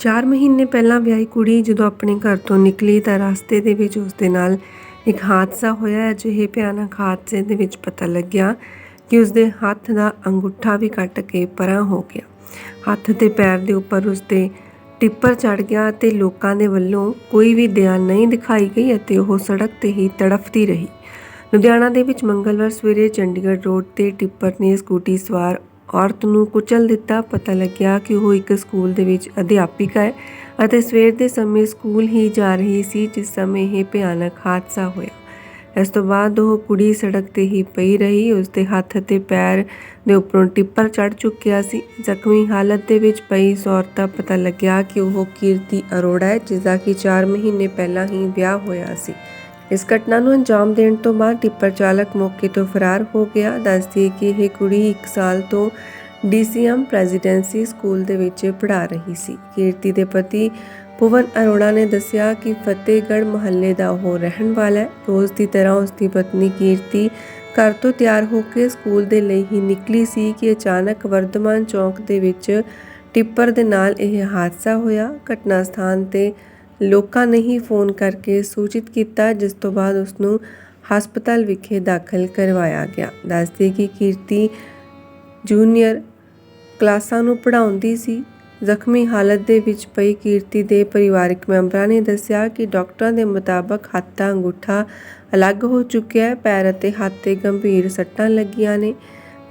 4 ਮਹੀਨੇ ਪਹਿਲਾਂ ਵਿਆਹੀ ਕੁੜੀ ਜਦੋਂ ਆਪਣੇ ਘਰ ਤੋਂ ਨਿਕਲੀ ਤਾਂ ਰਸਤੇ ਦੇ ਵਿੱਚ ਉਸ ਦੇ ਨਾਲ ਇੱਕ ਹਾਦਸਾ ਹੋਇਆ। ਅਜਿਹੇ ਭਿਆਨਕ ਹਾਦਸੇ ਦੇ ਵਿੱਚ ਪਤਾ ਲੱਗਿਆ ਕਿ ਉਸ ਦੇ ਹੱਥ ਦਾ ਅੰਗੂਠਾ ਵੀ ਕੱਟ ਕੇ ਪਰਾਂ ਹੋ ਗਿਆ। ਹੱਥ ਤੇ ਪੈਰ ਦੇ ਉੱਪਰ ਉਸ ਦੇ ਟਿੱਪਰ ਚੜ ਗਿਆ ਤੇ ਲੋਕਾਂ ਦੇ ਵੱਲੋਂ ਕੋਈ ਵੀ ਦਇਆ ਨਹੀਂ ਦਿਖਾਈ ਗਈ ਅਤੇ ਉਹ ਸੜਕ ਤੇ ਹੀ ਤੜਫਦੀ ਰਹੀ। ਲੁਧਿਆਣਾ ਦੇ ਵਿੱਚ ਮੰਗਲਵਾਰ ਸਵੇਰੇ ਚੰਡੀਗੜ੍ਹ ਰੋਡ ਤੇ ਟਿੱਪਰ ਨੇ ਸਕੂਟੀ ਸਵਾਰ ਔਰਤ ਨੂੰ ਕੁਚਲ ਦਿੱਤਾ। ਪਤਾ ਲੱਗਿਆ ਕਿ ਉਹ ਇੱਕ ਸਕੂਲ ਦੇ ਵਿੱਚ ਅਧਿਆਪਿਕਾ ਹੈ ਅਤੇ ਸਵੇਰ ਦੇ ਸਮੇਂ ਸਕੂਲ ਹੀ ਜਾ ਰਹੀ ਸੀ, ਜਿਸ ਸਮੇਂ ਇਹ ਭਿਆਨਕ ਹਾਦਸਾ ਹੋਇਆ। ਇਸ ਤੋਂ ਬਾਅਦ ਉਹ ਕੁੜੀ ਸੜਕ ਤੇ ਹੀ ਪਈ ਰਹੀ। ਉਸ ਦੇ ਹੱਥ ਤੇ ਪੈਰ ਦੇ ਉੱਪਰੋਂ ਟਿੱਪਰ ਚੜ ਚੁੱਕਿਆ ਸੀ। ਜ਼ਖਮੀ ਹਾਲਤ ਦੇ ਵਿੱਚ ਪਈ ਇਸ ਔਰਤ ਦਾ ਪਤਾ ਲੱਗਿਆ ਕਿ ਉਹ ਕੀਰਤੀ ਅਰੋੜਾ ਹੈ ਜਿਸ ਦਾ ਕਿ 4 ਮਹੀਨੇ ਪਹਿਲਾਂ ਹੀ ਵਿਆਹ ਹੋਇਆ ਸੀ। ਇਸ ਘਟਨਾ ਨੂੰ ਅੰਜਾਮ ਦੇਣ ਤੋਂ ਬਾਅਦ ਟਿੱਪਰ ਚਾਲਕ ਮੌਕੇ ਤੋਂ ਫਰਾਰ ਹੋ ਗਿਆ। ਦੱਸਦੀ ਹੈ ਕਿ ਇਹ ਕੁੜੀ 1 ਸਾਲ ਤੋਂ ਡੀਸੀਐਮ ਪ੍ਰੈਜ਼ੀਡੈਂਸੀ ਸਕੂਲ ਦੇ ਵਿੱਚ ਪੜ੍ਹਾ ਰਹੀ ਸੀ। ਕੀਰਤੀ ਦੇ ਪਤੀ ਭੁਵਨ ਅਰੋੜਾ ਨੇ ਦੱਸਿਆ ਕਿ ਫਤਿਹਗੜ੍ਹ ਮੁਹੱਲੇ ਦਾ ਉਹ ਰਹਿਣ ਵਾਲਾ ਹੈ। ਰੋਜ਼ ਦੀ ਤਰ੍ਹਾਂ ਉਸ ਦੀ ਪਤਨੀ ਕੀਰਤੀ ਘਰ ਤੋਂ ਤਿਆਰ ਹੋ ਕੇ ਸਕੂਲ ਦੇ ਲਈ ਹੀ ਨਿਕਲੀ ਸੀ ਕਿ ਅਚਾਨਕ ਵਰਧਮਾਨ ਚੌਕ ਦੇ ਵਿੱਚ ਟਿੱਪਰ ਦੇ ਨਾਲ ਇਹ ਹਾਦਸਾ ਹੋਇਆ। ਘਟਨਾ ਸਥਾਨ ਤੇ ਲੋਕਾਂ ਨੇ ਹੀ ਫੋਨ ਕਰਕੇ ਸੂਚਿਤ ਕੀਤਾ, ਜਿਸ ਤੋਂ ਬਾਅਦ ਉਸ ਨੂੰ ਹਸਪਤਾਲ ਵਿਖੇ ਦਾਖਲ ਕਰਵਾਇਆ ਗਿਆ। ਦੱਸਦੇ ਕਿ ਕੀਰਤੀ ਜੂਨੀਅਰ ਕਲਾਸਾਂ ਨੂੰ ਪੜ੍ਹਾਉਂਦੀ ਸੀ। ਜ਼ਖਮੀ ਹਾਲਤ ਦੇ ਵਿੱਚ ਪਈ ਕੀਰਤੀ ਦੇ ਪਰਿਵਾਰਕ ਮੈਂਬਰਾਂ ਨੇ ਦੱਸਿਆ ਕਿ ਡਾਕਟਰਾਂ ਦੇ ਮੁਤਾਬਕ ਹੱਥ ਦਾ ਅੰਗੂਠਾ ਅਲੱਗ ਹੋ ਚੁੱਕਿਆ ਹੈ, ਪੈਰ ਅਤੇ ਹੱਥ ਤੇ ਗੰਭੀਰ ਸੱਟਾਂ ਲੱਗੀਆਂ ਨੇ।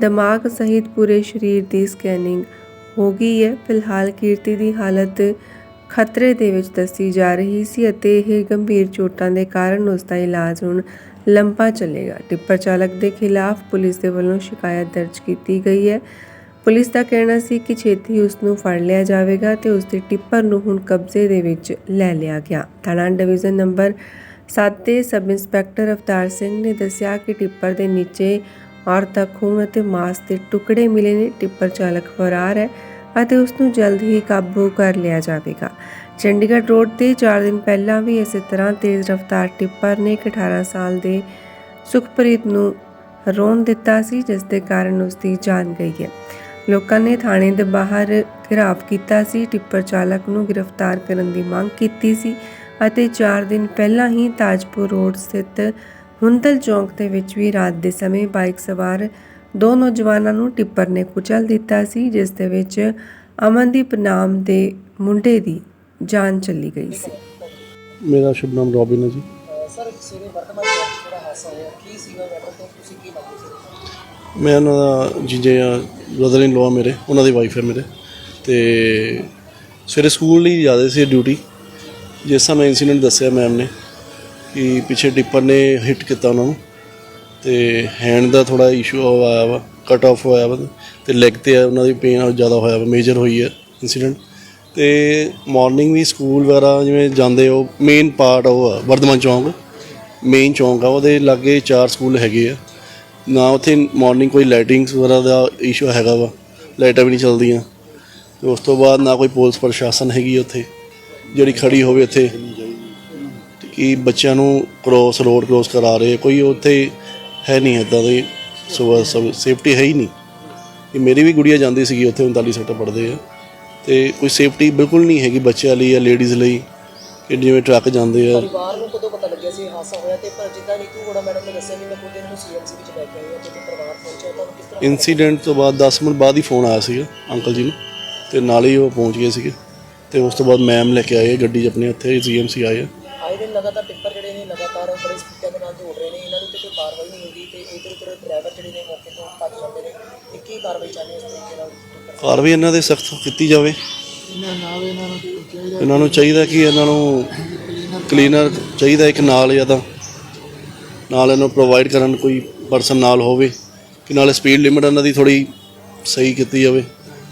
ਦਿਮਾਗ ਸਹਿਤ ਪੂਰੇ ਸਰੀਰ ਦੀ ਸਕੈਨਿੰਗ ਹੋ ਗਈ ਹੈ। ਫਿਲਹਾਲ ਕੀਰਤੀ ਦੀ ਹਾਲਤ ਖਤਰੇ ਦੇ ਵਿੱਚ ਦੱਸੀ ਜਾ ਰਹੀ ਸੀ ਅਤੇ ਇਹ ਗੰਭੀਰ ਚੋਟਾਂ ਦੇ ਕਾਰਨ ਉਸ ਦਾ ਇਲਾਜ ਹੁਣ ਲੰਬਾ ਚੱਲੇਗਾ। ਟਿੱਪਰ ਚਾਲਕ ਦੇ ਖਿਲਾਫ ਪੁਲਿਸ ਦੇ ਵੱਲੋਂ ਸ਼ਿਕਾਇਤ ਦਰਜ ਕੀਤੀ ਗਈ ਹੈ। ਪੁਲਿਸ ਦਾ ਕਹਿਣਾ ਸੀ ਕਿ ਛੇਤੀ ਉਸ ਨੂੰ ਫੜ ਲਿਆ ਜਾਵੇਗਾ ਤੇ ਉਸ ਦੇ ਟਿੱਪਰ ਨੂੰ ਹੁਣ ਕਬਜ਼ੇ ਦੇ ਵਿੱਚ ਲੈ ਲਿਆ ਗਿਆ। ਥਾਣਾ ਡਿਵੀਜ਼ਨ ਨੰਬਰ 7 ਦੇ ਸਬ ਇੰਸਪੈਕਟਰ ਅਵਤਾਰ ਸਿੰਘ ਨੇ ਦੱਸਿਆ ਕਿ ਟਿੱਪਰ ਦੇ ਨੀਚੇ ਔਰਤ ਦਾ ਖੂਨ ਅਤੇ ਮਾਸ ਦੇ ਟੁਕੜੇ ਮਿਲੇ ਨੇ। ਟਿੱਪਰ ਚਾਲਕ ਫਰਾਰ ਹੈ। ਅਤੇ ਉਸ ਨੂੰ ਜਲਦ ਹੀ ਕਾਬੂ ਕਰ ਲਿਆ ਜਾਵੇਗਾ। ਚੰਡੀਗੜ੍ਹ ਰੋਡ ਤੇ 4 ਦਿਨ ਪਹਿਲਾਂ ਵੀ ਇਸੇ ਤਰ੍ਹਾਂ ਤੇਜ਼ ਰਫ਼ਤਾਰ ਟਿੱਪਰ ਨੇ ਇੱਕ 18 ਸਾਲ ਦੇ ਸੁਖਪ੍ਰੀਤ ਨੂੰ ਰੋਣ ਦਿੱਤਾ ਸੀ, ਜਿਸ ਦੇ ਕਾਰਨ ਉਸ ਦੀ ਜਾਨ ਗਈ ਹੈ। ਲੋਕਾਂ ਨੇ ਥਾਣੇ ਦੇ ਬਾਹਰ ਘਿਰਾਵ ਕੀਤਾ ਸੀ। ਟਿੱਪਰ ਚਾਲਕ ਨੂੰ ਗ੍ਰਿਫਤਾਰ ਕਰਨ ਦੀ ਮੰਗ ਕੀਤੀ ਸੀ ਅਤੇ 4 ਦਿਨ ਪਹਿਲਾਂ ਹੀ ਤਾਜਪੁਰ ਰੋਡ ਸਥਿਤ ਹੁੰਦਲ ਚੌਂਕ ਦੇ ਵਿੱਚ ਵੀ ਰਾਤ ਦੇ ਸਮੇਂ ਬਾਈਕ ਸਵਾਰ ਦੋ ਨੌਜਵਾਨਾਂ ਨੂੰ ਟਿੱਪਰ ਨੇ ਕੁਚਲ ਦਿੱਤਾ ਸੀ ਜਿਸ ਦੇ ਵਿੱਚ ਅਮਨਦੀਪ ਨਾਮ ਦੇ ਮੁੰਡੇ ਦੀ ਜਾਨ ਚਲੀ ਗਈ ਸੀ। ਮੇਰਾ ਸ਼ੁਭ ਨਾਮ ਰੋਬਿਨ ਹੈ ਜੀ। ਸਰ ਸਵੇਰੇ ਵਰਤਮਾਨ ਜਿਹੜਾ ਹਾਦਸਾ ਹੋਇਆ ਕੀ ਸੀਗਾ ਮੈਟਰ ਤੋਂ ਤੁਸੀਂ ਕੀ ਲੱਗਦੇ ਸੀ? ਮੈਂ ਉਹਨਾਂ ਦਾ ਜੀਜੇ ਆ ਬ੍ਰਦਰ ਇਨ ਲਾਅ ਮੇਰੇ ਉਹਨਾਂ ਦੀ ਵਾਈਫ ਹੈ ਮੇਰੇ। ਤੇ ਸਵੇਰੇ ਸਕੂਲ ਲਈ ਜਾਂਦੇ ਸੀ ਡਿਊਟੀ ਜਿਸ ਸਮੇਂ ਇਨਸੀਡੈਂਟ ਦੱਸਿਆ ਮੈਮ ਨੇ ਕਿ ਪਿੱਛੇ ਟਿੱਪਰ ਨੇ ਹਿੱਟ ਕੀਤਾ ਉਹਨਾਂ ਨੂੰ। ਤੇ ਹੈਂਡ ਦਾ ਥੋੜਾ ਇਸ਼ੂ ਹੋਇਆ ਵਾ ਕਟ ਆਫ ਹੋਇਆ ਵਾ, ਤੇ ਲੈਗ ਤੇ ਉਹਨਾਂ ਦੀ ਪੇਨ ਜ਼ਿਆਦਾ ਹੋਇਆ ਵਾ ਮੇਜਰ ਹੋਈ ਹੈ ਇਨਸੀਡੈਂਟ ਤੇ ਮਾਰਨਿੰਗ ਵੀ ਸਕੂਲ ਵਗੈਰਾ ਜਿਵੇਂ ਜਾਂਦੇ ਉਹ ਮੇਨ ਪਾਰਟ ਉਹ ਆ, ਵਰਧਮਾਨ ਚੌਂਕ ਮੇਨ ਚੌਂਕ ਆ, ਉਹਦੇ ਲਾਗੇ ਚਾਰ ਸਕੂਲ ਹੈਗੇ ਆ। ਨਾ ਉੱਥੇ ਮਾਰਨਿੰਗ ਕੋਈ ਲਾਈਟਿੰਗਸ ਵਗੈਰਾ ਦਾ ਇਸ਼ੂ ਹੈਗਾ ਵਾ, ਲਾਈਟਾਂ ਵੀ ਨਹੀਂ ਚੱਲਦੀਆਂ। ਤੇ ਉਸ ਤੋਂ ਬਾਅਦ ਨਾ ਕੋਈ ਪੁਲਿਸ ਪ੍ਰਸ਼ਾਸਨ ਹੈਗੀ ਉੱਥੇ, ਜਿਹੜੀ ਖੜੀ ਹੋਵੇ ਉੱਥੇ, ਕਿ ਬੱਚਿਆਂ ਨੂੰ ਕ੍ਰੋਸ ਰੋਡ ਕ੍ਰੋਸ ਕਰਾ ਰਹੇ ਕੋਈ ਉੱਥੇ ਹੈ ਨਹੀਂ ਇਦਾਂ ਦੀ ਸੋ ਸਭ ਸੇਫਟੀ ਹੈ ਹੀ ਨਹੀਂ। ਕਿ ਮੇਰੀ ਵੀ ਗੁੜੀਆ ਜਾਂਦੀ ਸੀਗੀ ਉੱਥੇ 39 ਸੈਕਟਰ ਪੜ੍ਹਦੇ ਆ। ਤੇ ਕੋਈ ਸੇਫਟੀ ਬਿਲਕੁਲ ਨਹੀਂ ਹੈਗੀ ਬੱਚਿਆਂ ਲਈ ਜਾਂ ਲੇਡੀਜ਼ ਲਈ ਕਿ ਜਿਵੇਂ ਟਰੱਕ ਜਾਂਦੇ ਆ। ਪਰਿਵਾਰ ਨੂੰ ਕਦੋਂ ਪਤਾ ਲੱਗਿਆ ਸੀ ਇਹ ਹਾਦਸਾ ਹੋਇਆ? ਤੇ ਪਰ ਜਿੱਦਾਂ ਨੀਤੂ ਹੋਣਾ ਮੈਡਮ ਨੇ ਦੱਸਿਆ ਕਿ ਮੈਂ ਖੁਦ ਇਹਨਾਂ ਨੂੰ ਸੀਐਮਸੀ ਵਿੱਚ ਲੈ ਕੇ ਆਈ ਹਾਂ ਤੇ ਪਰਿਵਾਰ ਪਹੁੰਚਿਆ ਤੁਹਾਨੂੰ ਕਿਸ ਤਰ੍ਹਾਂ ਇਨਸੀਡੈਂਟ ਤੋਂ ਬਾਅਦ 10 ਮਿੰਟ ਬਾਅਦ ਹੀ ਫੋਨ ਆਇਆ ਸੀਗਾ ਅੰਕਲ ਜੀ ਨੂੰ ਤੇ ਨਾਲ ਹੀ ਉਹ ਪਹੁੰਚ ਗਏ ਸੀਗੇ। ਤੇ ਉਸ ਤੋਂ ਬਾਅਦ ਮੈਮ ਲੈ ਕੇ ਆਏ ਗੱਡੀ 'ਚ ਆਪਣੇ ਉੱਥੇ ਜੀਐਮਸੀ ਆਏ ਆ। ਆਏ ਦਿਨ ਲਗਾਤਾਰ ਟਿੱਪਰ ਕਾਰਵਾਈ ਇਹਨਾਂ ਦੇ ਸਖਤ ਕੀਤੀ ਜਾਵੇ। ਇਹਨਾਂ ਨਾਲ ਨੂੰ ਚਾਹੀਦਾ ਨੂੰ ਕਿ ਇਹਨਾਂ ਨੂੰ ਕਲੀਨਰ ਚਾਹੀਦਾ ਇੱਕ ਨਾਲ ਜਾਂ ਤਾਂ ਨਾਲ ਇਹਨੂੰ ਪ੍ਰੋਵਾਈਡ ਕਰਨ ਕੋਈ ਪਰਸਨ ਨਾਲ ਹੋਵੇ ਕਿ ਨਾਲੇ ਸਪੀਡ ਲਿਮਿਟ ਇਹਨਾਂ ਦੀ ਥੋੜੀ ਸਹੀ ਕੀਤੀ ਜਾਵੇ।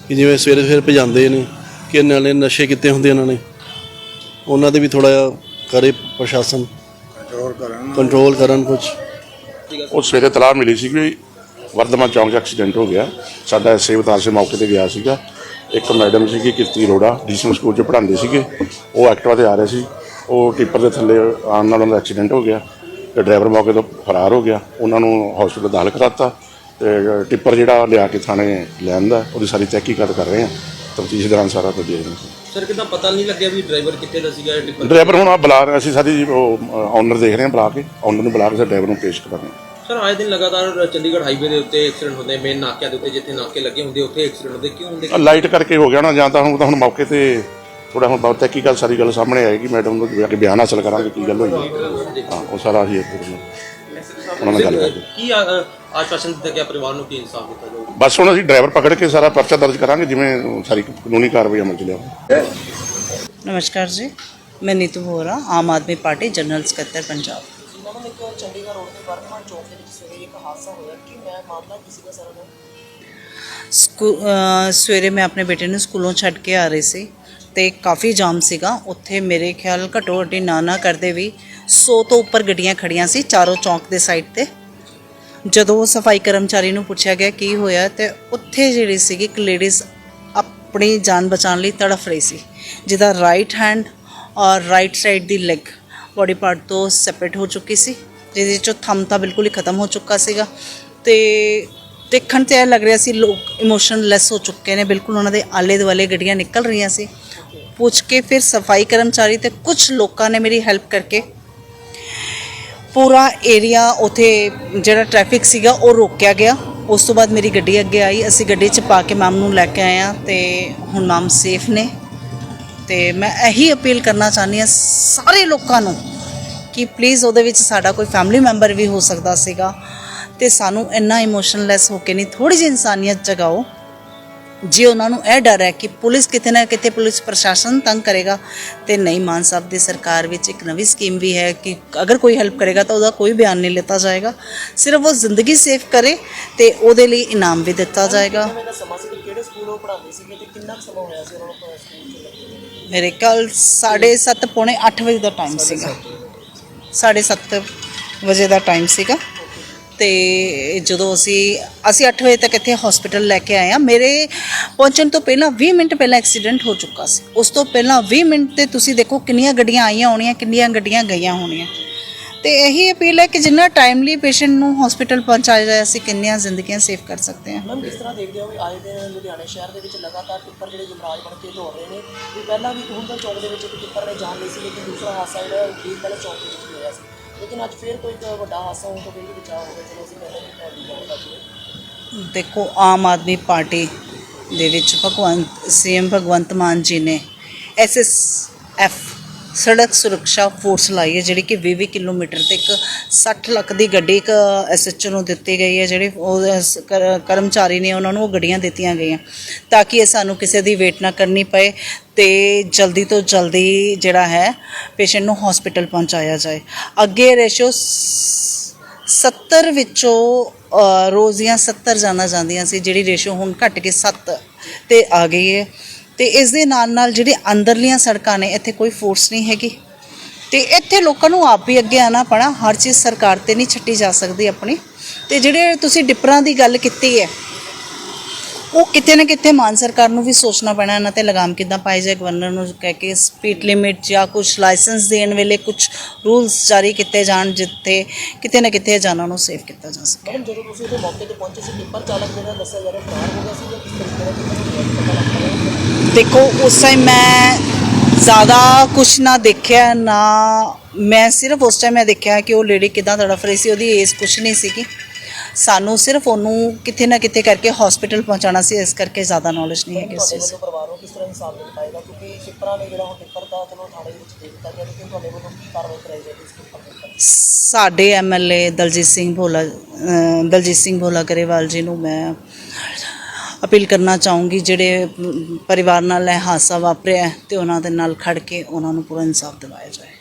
ਕਿ ਜਿਵੇਂ ਸਵੇਰੇ ਸਵੇਰੇ ਭਜਾਉਂਦੇ ਨੇ ਕਿ ਇਹਨਾਂ ਨੇ ਨਸ਼ੇ ਕੀਤੇ ਹੁੰਦੇ ਇਹਨਾਂ ਨੇ। ਉਹਨਾਂ ਦੇ ਵੀ ਥੋੜਾ ਜਿਹਾ ਕਰੇ ਪ੍ਰਸ਼ਾਸਨ। ਕੰਟਰੋਲ ਕਰਨ। ਕੁਝ ਉਹ ਸਵੇਰੇ ਤਲਾਹ ਮਿਲੀ ਸੀ ਕਿ ਵਰਧਮਾਨ ਚੌਂਕ 'ਚ ਐਕਸੀਡੈਂਟ ਹੋ ਗਿਆ। ਸਾਡਾ ਐਸਏ ਅਵਤਾਰ ਸੇ ਮੌਕੇ ਤੇ ਗਿਆ ਸੀਗਾ। ਇੱਕ ਮੈਡਮ ਸੀਗੀ ਕੀਰਤੀ ਅਰੋੜਾ ਡੀਸੀ ਸਕੂਲ 'ਚ ਪੜ੍ਹਾਉਂਦੇ ਸੀਗੇ। ਉਹ ਐਕਟਿਵਾ ਤੇ ਆ ਰਹੇ ਸੀ। ਉਹ ਟਿੱਪਰ ਦੇ ਥੱਲੇ ਆਉਣ ਨਾਲ ਉਹਨਾਂ ਦਾ ਐਕਸੀਡੈਂਟ ਹੋ ਗਿਆ। ਤੇ ਡਰਾਈਵਰ ਮੌਕੇ ਤੋਂ ਫਰਾਰ ਹੋ ਗਿਆ। ਉਹਨਾਂ ਨੂੰ ਹਸਪੀਟਲ ਦਾਖਲ ਕਰਾਤਾ। ਤੇ ਟਿੱਪਰ ਜਿਹੜਾ ਲਿਆ ਕੇ ਥਾਣੇ ਲੈਂਦਾ ਉਹਦੀ ਸਾਰੀ ਤਹਿਕੀਕਾਤ ਕਰ ਰਹੇ ਆ ਤਫਤੀਸ਼ ਦੌਰਾਨ ਸਾਰਾ ਕੁਝ ਦੇ ਰਹੇ ਹਾਂ। ਸਰ ਕਿਦਾਂ ਪਤਾ ਨਹੀਂ ਲੱਗਿਆ ਵੀ ਡਰਾਈਵਰ ਕਿੱਥੇ ਦਾ ਸੀਗਾ ਡਰਾਈਵਰ ਹੁਣ ਆ ਬੁਲਾ ਰਹੇ ਅਸੀਂ ਸਾਡੀ ਉਹ ਓਨਰ ਦੇਖ ਰਹੇ ਹਾਂ ਬੁਲਾ ਕੇ। ਓਨਰ ਨੂੰ ਬੁਲਾ ਕੇ ਡਰਾਈਵਰ ਨੂੰ ਪੇਸ਼ ਕਰਾਂਗੇ ਸਰ ਆਏ ਦਿਨ ਲਗਾਤਾਰ ਚੰਡੀਗੜ੍ਹ ਹਾਈਵੇ ਦੇ ਉੱਤੇ ਐਕਸੀਡੈਂਟ ਹੁੰਦੇ ਮੇਨ ਨਾਕਿਆਂ ਦੇ ਉੱਤੇ ਜਿੱਥੇ ਨਾਕੇ ਲੱਗੇ ਹੁੰਦੇ ਉੱਥੇ ਐਕਸੀਡੈਂਟ ਹੁੰਦੇ ਕਿਉਂ ਹੁੰਦੇ? ਆਹ ਲਾਈਟ ਕਰਕੇ ਹੋ ਗਿਆ ਨਾ ਜਾਂ ਤਾਂ ਹੁਣ ਤਾਂ ਹੁਣ ਮੌਕੇ ਤੇ ਥੋੜਾ ਹੁਣ ਬਹੁਤ ਤਹਿਕੀਕਲ ਸਾਰੀ ਗੱਲ ਸਾਹਮਣੇ ਆਏਗੀ ਮੈਡਮ ਨੂੰ ਜਾ ਕੇ ਬਿਆਨ ਹਾਸਲ ਕਰਾਂਗੇ ਕੀ ਗੱਲ ਹੋਈ। ਹੈ। ਹਾਂ ਉਹ ਸਾਰਾ ਅਸੀਂ ਇੱਥੇ ਉਹਨਾਂ ਨਾਲ ਗੱਲ ਕਰਾਂਗੇ ਕੀ ਆ- ਅ, ਆਸ਼ਵਾਸਨ ਦਿੱਤਾ ਗਿਆ ਪਰਿਵਾਰ ਨੂੰ ਕੀ ਇਨਸਾਫ ਦਿੱਤਾ ਜਾਊਗਾ? ਬਸ ਹੁਣ ਅਸੀਂ ਡਰਾਈਵਰ ਪਕੜ ਕੇ ਸਾਰਾ ਪਰਚਾ ਦਰਜ ਕਰਾਂਗੇ ਜਿਵੇਂ ਸਾਰੀ ਕਾਨੂੰਨੀ ਕਾਰਵਾਈ ਅਮਲ ਚ ਲਿਆਵਾਂਗੇ ਨਮਸਕਾਰ ਜੀ ਮੈਂ ਨੀਤੂ ਵੋਰਾ ਆਮ ਆਦਮੀ ਪਾਰਟੀ ਜਨਰਲ ਸਕੱਤਰ ਪੰਜਾਬ। ਇਹਨਾਂ ਨੂੰ ਇੱਕ ਚੰਡੀਗੜ੍ਹ ਰੋਡ ਤੇ ਵਰਤਮਾਨ ਚੌਕ ਦੇ ਵਿੱਚ ਸਵੇਰੇ ਇੱਕ ਹਾਦਸਾ ਹੋਇਆ। ਕਿ ਮੈਂ ਮਾਮਲਾ ਕਿਸੇ ਦਾ ਸਾਰਾ ਸਕੂ ਅ, ਸਵੇਰੇ ਮੈਂ ਆਪਣੇ ਬੇਟੇ ਨੂੰ ਸਕੂਲੋਂ ਛੱਡ ਕੇ ਆ ਰਹੀ ਸੀ ਤੇ ਕਾਫੀ ਜਾਮ ਸੀਗਾ। ਉੱਥੇ ਮੇਰੇ ਖਿਆਲ ਘੱਟੋ ਘੱਟੀ ਨਾ ਨਾ ਕਰਦੇ ਵੀ 100 ਤੋਂ ਉੱਪਰ ਗੱਡੀਆਂ ਖੜੀਆਂ ਸੀ ਚਾਰੋਂ ਚੌਂਕ ਦੇ ਸਾਈਡ ਤੇ। ਜਦੋਂ ਸਫ਼ਾਈ ਕਰਮਚਾਰੀ ਨੂੰ ਪੁੱਛਿਆ ਗਿਆ ਕੀ ਹੋਇਆ ਤੇ ਉੱਥੇ ਜਿਹੜੀ ਸੀਗੀ ਇੱਕ ਲੇਡੀਜ਼ ਆਪਣੀ ਜਾਨ ਬਚਾਉਣ ਲਈ ਤੜਫ ਰਹੀ ਸੀ ਜਿਹਦਾ ਰਾਈਟ ਹੈਂਡ ਔਰ ਰਾਈਟ ਸਾਈਡ ਦੀ ਲੈਗ ਬੋਡੀ ਪਾਰਟ ਤੋਂ ਸੈਪਰੇਟ ਹੋ ਚੁੱਕੀ ਸੀ ਜਿਹਦੇ ਚੋਂ ਥੰਮ ਤਾਂ ਬਿਲਕੁਲ ਹੀ ਖਤਮ ਹੋ ਚੁੱਕਾ ਸੀਗਾ ਤੇ ਦੇਖਣ ਤੇ ਇਹ ਲੱਗ ਰਿਹਾ ਸੀ ਲੋਕ ਇਮੋਸ਼ਨਲੈਸ ਹੋ ਚੁੱਕੇ ਨੇ ਬਿਲਕੁਲ ਉਹਨਾਂ ਦੇ ਆਲੇ ਦੁਆਲੇ ਗੱਡੀਆਂ ਨਿਕਲ ਰਹੀਆਂ ਸੀ ਪੁੱਛ ਕੇ ਫਿਰ ਸਫ਼ਾਈ ਕਰਮਚਾਰੀ ਤੇ ਕੁਝ ਲੋਕਾਂ ਨੇ ਮੇਰੀ ਹੈਲਪ ਕਰਕੇ ਪੂਰਾ ਏਰੀਆ ਉਥੇ ਜਿਹੜਾ ਟ੍ਰੈਫਿਕ ਸੀਗਾ ਉਹ ਰੋਕਿਆ ਗਿਆ ਉਸ ਤੋਂ ਬਾਅਦ ਮੇਰੀ ਗੱਡੀ ਅੱਗੇ ਆਈ ਅਸੀਂ ਗੱਡੀ 'ਚ ਪਾ ਕੇ ਮੈਮ ਨੂੰ ਲੈ ਕੇ ਆਏ ਹਾਂ ਤੇ ਹੁਣ ਮੈਮ ਸੇਫ ਨੇ ਤੇ ਮੈਂ ਇਹੀ ਅਪੀਲ ਕਰਨਾ ਚਾਹੁੰਦੀ ਹਾਂ ਸਾਰੇ ਲੋਕਾਂ ਨੂੰ ਕਿ ਪਲੀਜ਼ ਉਹਦੇ ਵਿੱਚ ਸਾਡਾ ਕੋਈ ਫੈਮਿਲੀ ਮੈਂਬਰ ਵੀ ਹੋ ਸਕਦਾ ਸੀਗਾ ਤੇ ਸਾਨੂੰ ਇੰਨਾ ਇਮੋਸ਼ਨਲੈਸ ਹੋ ਕੇ ਨਹੀਂ ਥੋੜੀ ਜਿਹੀ ਇਨਸਾਨੀਅਤ ਜਗਾਓ। ਜੇ ਉਹਨਾਂ ਨੂੰ ਇਹ ਡਰ ਹੈ ਕਿ ਪੁਲਿਸ ਕਿਤੇ ਨਾ ਕਿਤੇ ਪੁਲਿਸ ਪ੍ਰਸ਼ਾਸਨ ਤੰਗ ਕਰੇਗਾ ਤੇ ਨਹੀਂ, ਮਾਨ ਸਾਹਿਬ ਦੀ ਸਰਕਾਰ ਵਿੱਚ ਇੱਕ ਨਵੀਂ ਸਕੀਮ ਵੀ ਹੈ ਕਿ ਅਗਰ ਕੋਈ ਹੈਲਪ ਕਰੇਗਾ ਤਾਂ ਉਹਦਾ ਕੋਈ ਬਿਆਨ ਨਹੀਂ ਲਿੱਤਾ ਜਾਏਗਾ। ਸਿਰਫ ਉਹ ਜ਼ਿੰਦਗੀ ਸੇਫ ਕਰੇ ਤੇ ਉਹਦੇ ਲਈ ਇਨਾਮ ਵੀ ਦਿੱਤਾ ਜਾਏਗਾ। ਸਕੂਲ ਉਹ ਪੜ੍ਹਾਉਂਦੇ ਸੀਗੇ ਤੇ ਕਿੰਨਾ ਕੁ ਸਮਾਂ ਹੋਇਆ ਸੀ ਉਹਨਾਂ ਨੂੰ ਸਕੂਲ 'ਚ? ਲੱਗੇ ਮੇਰੇ ਕੱਲ 7:30 ਪੌਣੇ 8 ਵਜੇ ਦਾ ਟਾਈਮ ਸੀਗਾ। 7:30 ਵਜੇ ਦਾ ਟਾਈਮ ਸੀਗਾ। ਤੇ ਜਦੋਂ ਅਸੀਂ ਅਸੀਂ 8 ਵਜੇ ਤੱਕ ਇੱਥੇ ਹਸਪੀਟਲ ਲੈ ਕੇ ਆਏ ਆ ਮੇਰੇ ਪਹੁੰਚਣ ਤੋਂ ਪਹਿਲਾਂ 20 ਮਿੰਟ ਪਹਿਲਾਂ ਐਕਸੀਡੈਂਟ ਹੋ ਚੁੱਕਾ ਸੀ। ਉਸ ਤੋਂ ਪਹਿਲਾਂ 20 ਮਿੰਟ ਤੇ ਤੁਸੀਂ ਦੇਖੋ ਕਿੰਨੀਆਂ ਗੱਡੀਆਂ ਆਈਆਂ ਹੋਣੀਆਂ ਕਿੰਨੀਆਂ ਗੱਡੀਆਂ ਗਈਆਂ ਹੋਣੀਆਂ। ਤੇ ਇਹੀ ਅਪੀਲ ਹੈ ਕਿ ਜਿੰਨਾ ਟਾਈਮਲੀ ਪੇਸ਼ੈਂਟ ਨੂੰ ਹਸਪੀਟਲ ਪਹੁੰਚਾਇਆ ਜਾਏ ਅਸੀਂ ਕਿੰਨੀਆਂ ਜ਼ਿੰਦਗੀਆਂ ਸੇਵ ਕਰ ਸਕਦੇ ਹਾਂ। ਮੈਮ ਕਿਸ ਤਰ੍ਹਾਂ ਦੇਖਦੇ ਹੋ ਵੀ ਆਏ ਦਿਨ ਲੁਧਿਆਣਾ ਸ਼ਹਿਰ ਦੇ ਵਿੱਚ ਲਗਾਤਾਰ ਟਿੱਪਰ ਜਿਹੜੇ ਜਮਰਾਜ ਬਣ ਕੇ ਦੌੜ ਰਹੇ ਨੇ ਵੀ ਪਹਿਲਾਂ ਵੀ ਹੁੰਦਾ ਚੌਕ ਦੇ ਵਿੱਚ ਇੱਕ ਟਿੱਪਰ ਨੇ ਜਾਨ ਲਈ ਸੀ ਲੇਕਿਨ ਦੂਸਰਾ ਹਾਦਸਾ ਜਿਹੜਾ ਵੀਰ ਵਾਲੇ ਚੌਕ ਦੇ ਵਿੱਚ ਹੋਇਆ ਸੀ। ਲੇਕਿਨ ਅੱਜ ਫੇਰ ਕੋਈ ਵੱਡਾ ਹਾਦਸਾ ਹੋਣ ਤੋਂ ਬਚਾਅ ਹੋ ਗਿਆ ਚਲੋ ਅਸੀਂ ਪਹਿਲਾਂ ਵੀ ਤੁਹਾਡੀ ਗੱਲ ਕਰਦੇ ਦੇਖੋ ਆਮ ਆਦਮੀ ਪਾਰਟੀ ਦੇ ਵਿੱਚ ਭਗਵੰਤ ਸੀਐਮ ਭਗਵੰਤ ਮਾਨ ਜੀ ਨੇ ਐਸਐਸਐਫ ਸੜਕ ਸੁਰੱਖਿਆ ਫੋਰਸ ਲਾਈ ਹੈ ਜਿਹੜੀ ਕਿ 20 ਕਿਲੋਮੀਟਰ ਤੇ ਇੱਕ 60 ਲੱਖ ਦੀ ਗੱਡੀ ਇੱਕ ਐਸਐਚਓ ਨੂੰ ਦਿੱਤੀ ਗਈ ਹੈ ਜਿਹੜੇ ਉਹ ਕਰ- ਕਰਮਚਾਰੀ ਨੇ ਉਹਨਾਂ ਨੂੰ ਉਹ ਗੱਡੀਆਂ ਦਿੱਤੀਆਂ ਗਈਆਂ ਤਾਂ ਕਿ ਇਹ ਸਾਨੂੰ ਕਿਸੇ ਦੀ ਵੇਟ ਨਾ ਕਰਨੀ ਪਏ ਤੇ ਜਲਦੀ ਤੋਂ ਜਲਦੀ ਜਿਹੜਾ ਹੈ ਪੇਸ਼ੈਂਟ ਨੂੰ ਹਸਪੀਟਲ ਪਹੁੰਚਾਇਆ ਜਾਏ। ਅੱਗੇ ਰੇਸ਼ੋ 70 ਵਿੱਚੋਂ ਅ, ਰੋਜ਼ ਦੀਆਂ 70 ਜਾਨਾਂ ਜਾਂਦੀਆਂ ਸੀ ਜਿਹੜੀ ਰੇਸ਼ੋ ਹੁਣ ਘਟ ਕੇ 7 ਤੇ ਆ ਗਈ ਹੈ। ਤੇ ਇਸ ਦੇ ਨਾਲ ਨਾਲ ਜਿਹੜੇ ਅੰਦਰਲੀਆਂ ਸੜਕਾਂ ਨੇ, ਇੱਥੇ ਕੋਈ ਫੋਰਸ ਨਹੀਂ ਹੈਗੀ। ਤੇ ਇੱਥੇ ਲੋਕਾਂ ਨੂੰ ਆਪ ਵੀ ਅੱਗੇ ਆਣਾ ਪੈਣਾ, ਹਰ ਚੀਜ਼ ਸਰਕਾਰ ਤੇ ਨਹੀਂ ਛੱਡੀ ਜਾ ਸਕਦੀ ਆਪਣੀ। ਤੇ ਜਿਹੜੇ ਤੁਸੀਂ ਡਿਪਰਾਂ ਦੀ ਗੱਲ ਕੀਤੀ ਹੈ, ਉਹ ਕਿਤੇ ਨਾ ਕਿਤੇ ਮਾਨ ਸਰਕਾਰ ਨੂੰ ਵੀ ਸੋਚਣਾ ਪੈਣਾ, ਇਹਨਾਂ ਤੇ ਲਗਾਮ ਕਿੱਦਾਂ ਪਾਈ ਜਾਏ ਗਵਰਨਰ ਨੂੰ ਕਹਿ ਕੇ ਸਪੀਡ ਲਿਮਿਟ ਜਾਂ ਕੁਝ ਲਾਇਸੈਂਸ ਦੇਣ ਵੇਲੇ ਕੁਝ ਰੂਲਸ ਜਾਰੀ ਕੀਤੇ ਜਾਣ, ਜਿੱਥੇ ਕਿਤੇ ਨਾ ਕਿਤੇ ਜਾਨਾਂ ਨੂੰ ਸੇਫ ਕੀਤਾ ਜਾ ਸਕੇ। ਜਦੋਂ ਤੁਸੀਂ ਉਹਦੇ ਮੌਕੇ ਤੇ ਪਹੁੰਚੇ ਸੀ ਟਿੱਪਰ ਚਾਲਕ ਜਿਹੜਾ ਦੱਸਿਆ ਜਾ ਰਿਹਾ, ਫਰਾਰ ਹੋ ਗਿਆ ਸੀ ਜਾਂ ਕਿਸ ਤਰੀਕੇ ਦਾ ਕਿਹਦਾ ਪਤਾ ਲੱਗ ਰਿਹਾ ਦੇਖੋ ਉਸ ਟਾਈਮ ਮੈਂ ਜ਼ਿਆਦਾ ਕੁਝ ਨਾ ਦੇਖਿਆ ਨਾ ਮੈਂ ਸਿਰਫ ਉਸ ਟਾਈਮ ਮੈਂ ਦੇਖਿਆ ਕਿ ਉਹ ਲੇਡੀ ਕਿਦਾਂ ਤੜਫ ਰਹੀ ਸੀ ਉਹਦੀ ਏਜ ਕੁਝ ਨਹੀਂ ਸੀਗੀ। ਸਾਨੂੰ ਸਿਰਫ ਉਹਨੂੰ ਕਿਤੇ ਨਾ ਕਿਤੇ ਕਰਕੇ ਹਸਪੀਟਲ ਪਹੁੰਚਾਉਣਾ ਸੀ ਇਸ ਕਰਕੇ ਜ਼ਿਆਦਾ ਨੌਲੇਜ ਨਹੀਂ ਹੈਗੀ ਤੁਹਾਡੇ ਚੀਜ਼ ਵੱਲੋਂ ਪਰਿਵਾਰ ਨੂੰ ਕਿਸ ਤਰ੍ਹਾਂ ਇਨਸਾਫ ਮਿਲ ਪਾਏਗਾ? ਕਿਉਂਕਿ ਟਿੱਪਰਾਂ ਨੇ ਜਿਹੜਾ ਹੁਣ ਟਿੱਪਰ ਦਾ ਚਲੋ ਥਾਣੇ ਦੇ ਵਿੱਚ ਦੇ ਦਿੱਤਾ ਗਿਆ ਲੇਕਿਨ ਤੁਹਾਡੇ ਵੱਲੋਂ ਕੀ ਕਾਰਵਾਈ ਕਰਾਈ ਜਾਏਗੀ ਇਸ ਟਿੱਪਰ ਦੇ ਉੱਪਰ? ਸਾਡੇ ਐਮਐਲਏ ਦਲਜੀਤ ਸਿੰਘ ਭੋਲਾ ਦਲਜੀਤ ਸਿੰਘ ਭੋਲਾ ਗਰੇਵਾਲ ਜੀ ਨੂੰ ਮੈਂ ਅਪੀਲ ਕਰਨਾ ਚਾਹੂੰਗੀ, ਜਿਹੜੇ ਪਰਿਵਾਰ ਨਾਲ ਇਹ ਹਾਦਸਾ ਵਾਪਰਿਆ ਹੈ ਤੇ ਉਹਨਾਂ ਦੇ ਨਾਲ ਖੜ ਕੇ ਉਹਨਾਂ ਨੂੰ ਪੂਰਾ ਇਨਸਾਫ ਦਿਵਾਇਆ ਜਾਏ।